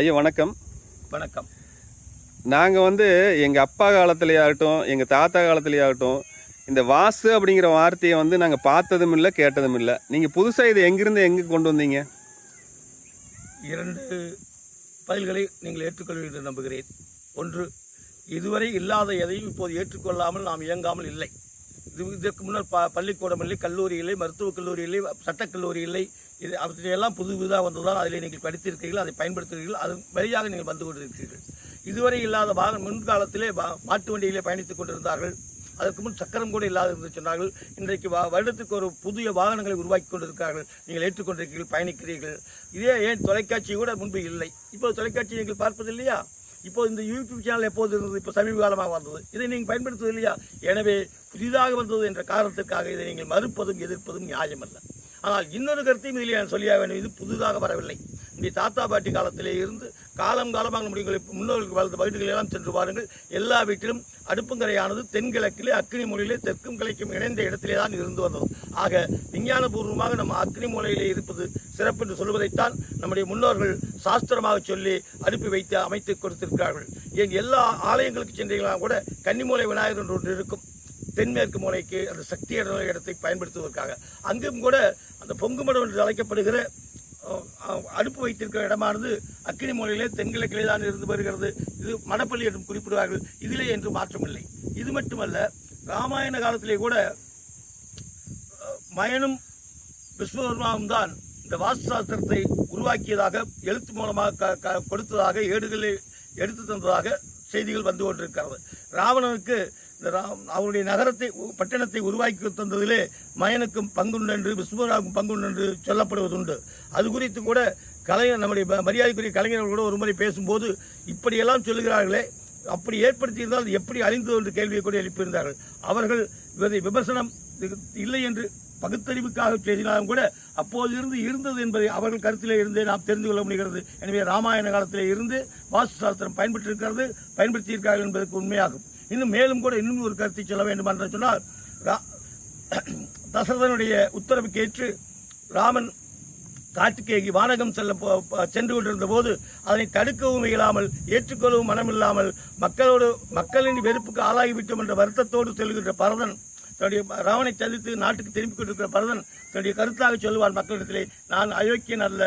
ஐயா வணக்கம். வணக்கம். நாங்கள் வந்து எங்கள் அப்பா காலத்துலேயாகட்டும் எங்கள் தாத்தா காலத்துலேயாகட்டும் இந்த வாஸ்து அப்படிங்கிற வார்த்தையை வந்து நாங்கள் பார்த்ததும் இல்லை கேட்டதும் இல்லை. நீங்கள் புதுசாக இதை எங்கேருந்து எங்கே கொண்டு வந்தீங்க? இரண்டு பதில்களை நீங்கள் ஏற்றுக்கொள்வீர்கள் என்று நம்புகிறேன். ஒன்று இதுவரை இல்லாத எதையும் இப்போது ஏற்றுக்கொள்ளாமல் நாம் இயங்காமல் இல்லை. இது இதற்கு முன்னர் ப பள்ளிக்கூடம் இல்லை கல்லூரி இல்லை மருத்துவக் கல்லூரி இல்லை சட்டக் கல்லூரி இல்லை இது அவற்றையெல்லாம் புது புதுதாக வந்ததால் அதில் நீங்கள் படித்திருக்கிறீர்கள் அதை பயன்படுத்துகிறீர்கள் அதன் வழியாக நீங்கள் வந்து கொண்டிருக்கிறீர்கள். இதுவரை இல்லாத வாகன முன்காலத்திலே வா- மாட்டு வண்டியிலே பயணித்துக் கொண்டிருந்தார்கள். அதற்கு முன் சக்கரம் கூட இல்லாது என்று சொன்னார்கள். இன்றைக்கு வா- வருடத்துக்கு ஒரு புதிய வாகனங்களை உருவாக்கி கொண்டிருக்கிறார்கள். நீங்கள் ஏற்றுக்கொண்டிருக்கிறீர்கள் பயணிக்கிறீர்கள். இதே ஏன் தொலைக்காட்சி கூட முன்பு இல்லை. இப்போது தொலைக்காட்சி நீங்கள் பார்ப்பது இல்லையா இப்போ இந்த யூடியூப் சேனல் எப்போது இருந்தது? இப்போ சமீப காலமாக வந்தது. இதை நீங்கள் பயன்படுத்துவது இல்லையா எனவே புதிதாக வந்தது என்ற காரணத்திற்காக இதை நீங்கள் மறுப்பதும் எதிர்ப்பதும் நியாயமல்ல. ஆனால் இன்னொரு கருத்தையும் இதில் நான் சொல்லியாக வேண்டும். இது புதிதாக வரவில்லை. இந்த தாத்தா பாட்டி காலத்திலே இருந்து காலம் காலமாக நம்முடைய முன்னோர்களுக்கு வளர்ந்த பகுதிகள் எல்லாம் சென்று பாருங்கள். எல்லா வீட்டிலும் அடுப்புங்கரையானது தென்கிழக்கிலே அக்னி மூலையிலே தெற்கும் கிழக்கும் இணைந்த இடத்திலே தான் இருந்து வந்தது. ஆக விஞ்ஞானபூர்வமாக நம்ம அக்னி மூலையிலே இருப்பது சிறப்பு என்று சொல்வதைத்தான் நம்முடைய முன்னோர்கள் சாஸ்திரமாக சொல்லி அடுப்பி வைத்து அமைத்து கொடுத்திருக்கிறார்கள். ஏன் எல்லா ஆலயங்களுக்கு சென்றீங்களா கூட கன்னிமூலை விநாயகர் என்று ஒன்று இருக்கும். தென்மேற்கு மூலைக்கு அந்த சக்தி இடத்தை பயன்படுத்துவதற்காக. அங்கும் கூட அந்த பொங்குமடம் என்று அழைக்கப்படுகிற அடுப்பு வைத்திருக்கிற இடமானது அக்கினி மூலையிலே தென்கிழக்கிலே தான் இருந்து வருகிறது. இது மடப்பள்ளி என்றும் குறிப்பிடுவார்கள். இதிலே என்று மாற்றமில்லை. இது மட்டுமல்ல ராமாயண காலத்திலே கூட மயனும் விஸ்வகர்மாவும் தான் இந்த வாஸ்து சாஸ்திரத்தை உருவாக்கியதாக எழுத்து மூலமாக க- கொடுத்ததாக ஏடுகளில் எடுத்து தந்ததாக செய்திகள் வந்து கொண்டிருக்கிறது. ராவணனுக்கு அவருடைய நகரத்தை பட்டணத்தை உருவாக்கி தந்ததிலே மயனுக்கும் பங்குண்டு என்று விஸ்வராவுக்கும் பங்குண்டு என்று சொல்லப்படுவதுண்டு. அது குறித்து கூட கலைஞர் நம்முடைய மரியாதைக்குரிய கலைஞர்கள் கூட ஒரு முறை பேசும்போது இப்படியெல்லாம் சொல்லுகிறார்களே அப்படி ஏற்படுத்தியிருந்தால் எப்படி அழிந்தது என்று கேள்வியை கூட எழுப்பியிருந்தார்கள். அவர்கள் இதை விமர்சனம் இல்லை என்று பகுத்தறிவுக்காக பேசினாலும் கூட அப்போது இருந்து இருந்தது என்பதை அவர்கள் கருத்திலே இருந்தே நாம் தெரிந்து கொள்ள முடிகிறது. எனவே ராமாயண காலத்திலே இருந்து வாஸ்து சாஸ்திரம் பயன்பட்டிருக்கிறது பயன்படுத்தியிருக்கிறார்கள் என்பதற்கு உண்மையாகும். இன்னும் மேலும் கூட இன்னும் ஒரு கருத்தை சொல்ல வேண்டும் என்று சொன்னால் ரா- தசரதனுடைய உத்தரவுக்கு ஏற்று ராமன் காட்டுக்கேகி வானகம் செல்ல சென்று கொண்டிருந்த போது அதனை தடுக்கவும் இயலாமல் ஏற்றுக்கொள்ளவும் மனமில்லாமல் மக்களோடு மக்களின் வெறுப்புக்கு ஆளாகிவிட்டோம் என்ற வருத்தத்தோடு செல்கின்ற பரதன் தன்னுடைய ராவனை சந்தித்து நாட்டுக்கு திரும்பிக் கொண்டிருக்கிற பரதன் தன்னுடைய கருத்தாக சொல்லுவார் மக்களிடத்திலே நான் அயோக்கியன் அல்ல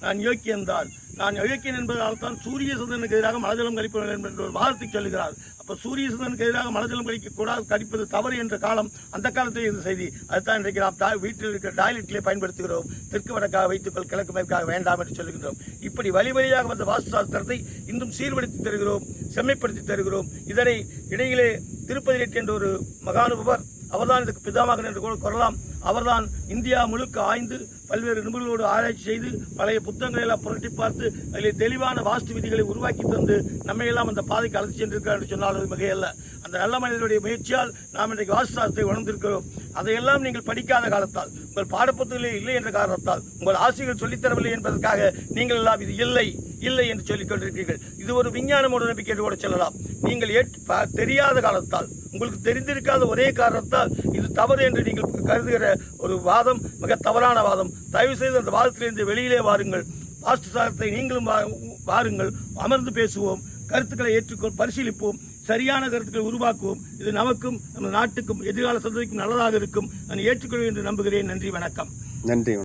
நான் யோக்கியன்தான் நான் அயோக்கியன் என்பதால் தான் சூரிய சந்திரனுக்கு எதிராக மலஜலம் கழிப்பவன் என்று ஒரு வார்த்தை சொல்லுகிறார். அப்ப சூரிய சந்திரனுக்கு எதிராக மலஜலம் கழிக்க கூடாது கழிப்பது தவறு என்ற காலம் அந்த காலத்தில் இருந்த செய்தி. அதுதான் இன்றைக்கு நாம் வீட்டில் இருக்கிற டாய்லெட்டிலே பயன்படுத்துகிறோம். தெற்கு வடக்காக வைத்துக்கொள் கிழக்கு மேற்காக வேண்டாம் என்று சொல்லுகின்றோம். இப்படி வழி வழியாக வந்த வாஸ்து சாஸ்திரத்தை இன்னும் சீர்படுத்தி தருகிறோம் செம்மைப்படுத்தி தருகிறோம். இதனை இடையிலே திருப்பதி ரெட்டி என்ற ஒரு மகானுபவர் அவர்தான் இதுக்கு பிதாமகன் என்று கூட கூறலாம் அவர்தான் இந்தியா முழுக்க ஆய்ந்து பல்வேறு நிபுணர்களோடு ஆராய்ச்சி செய்து பழைய புத்தகங்களை எல்லாம் புரட்டி பார்த்து அதில் தெளிவான வாஸ்து விதிகளை உருவாக்கி தந்து நம்மை எல்லாம் அந்த பாதைக்கு அழைத்து சென்றிருக்கிறார் என்று சொன்னால் அது மிகையல்ல. அந்த நல்ல மனிதனுடைய முயற்சியால் நாம் இன்றைக்கு வாஸ்து சாஸ்திரத்தை உணர்ந்திருக்கிறோம். அதையெல்லாம் நீங்கள் படிக்காத காலத்தால் உங்கள் பாடப்புத்தகங்களே இல்லை என்ற காரணத்தால் உங்கள் ஆசிரியர்கள் சொல்லித்தரவில்லை என்பதற்காக நீங்கள் எல்லாம் இது இல்லை. இல்லை என்று சொல்லிக் கொண்டிருக்கிறீர்கள். இது ஒரு விஞ்ஞான நம்பிக்கை கூட சொல்லலாம். நீங்கள் தெரியாத காலத்தால் உங்களுக்கு தெரிந்திருக்காத ஒரே காரணத்தால் இது தவறு என்று நீங்கள் கருதுகிற ஒரு வாதம் மிக தவறான வாதம். தயவு செய்து அந்த வாதத்திலிருந்து வெளியிலே வாருங்கள். வாஸ்து சாஸ்திரத்தை நீங்களும் வா- வாருங்கள். அமர்ந்து பேசுவோம். கருத்துக்களை ஏற்றுக்கொள் பரிசீலிப்போம். சரியான கருத்துக்களை உருவாக்குவோம். இது நமக்கும் நம்ம நாட்டுக்கும் எதிர்கால சந்ததிக்கும் நல்லதாக இருக்கும். நான் ஏற்றுக்கொள்வேன் என்று நம்புகிறேன். நன்றி வணக்கம். நன்றி.